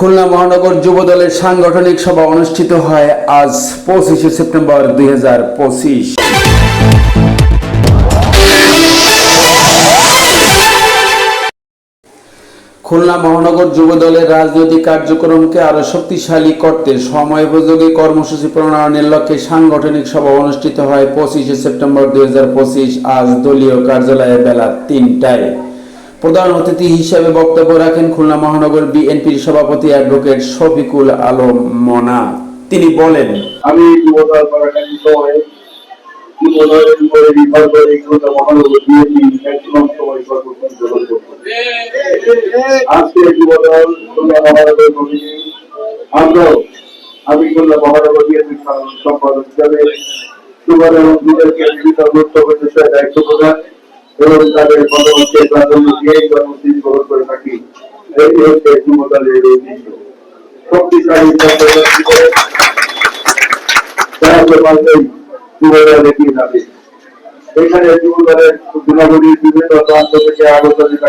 খুলনা মহানগর যুব দলের সাংগঠনিক সভা অনুষ্ঠিত হয় আজ পঁচিশে সেপ্টেম্বর দুই হাজার পঁচিশ। খুলনা মহানগর যুব দলের রাজনৈতিক কার্যক্রমকে আরও শক্তিশালী করতে সময়োপযোগী কর্মসূচি প্রণয়নের লক্ষ্যে সাংগঠনিক সভা অনুষ্ঠিত হয় পঁচিশে সেপ্টেম্বর দুই হাজার পঁচিশ আজ দলীয় কার্যালয়ে বেলা তিনটায়। প্রধান অতিথি হিসেবে বক্তব্য রাখেন খুলনা মহানগর বিএনপির সভাপতি অ্যাডভোকেট শফিকুল আলম মনা। তিনি বলেন, আমি আজকে আমি মহানগর বিএনপি সম্পাদক হিসাবে দায়িত্ব প্রদান এবং তাদের দিয়ে এই কর্মসূচি গ্রহণ করে থাকি। এটি হচ্ছে যুবদলের ঐতিহ্য শক্তিশালী সাহায্য পাল্টেই যুবদল এগিয়ে যাবে এখানে যুবদলের গুণাবলীর বিভিন্ন আমাদের নেতা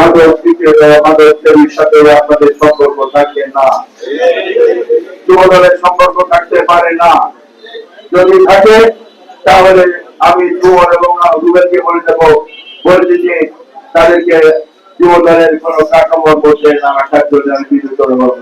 মাদক দিকে মাদক সেবীর সাথে আপনাদের সম্পর্ক থাকবে না। যুবদলের সম্পর্ক থাকতে থাকে তাদেরকে যুবদলের কোন মধ্যে না রাখার জন্য আমি বিদ্যুৎ অনুভব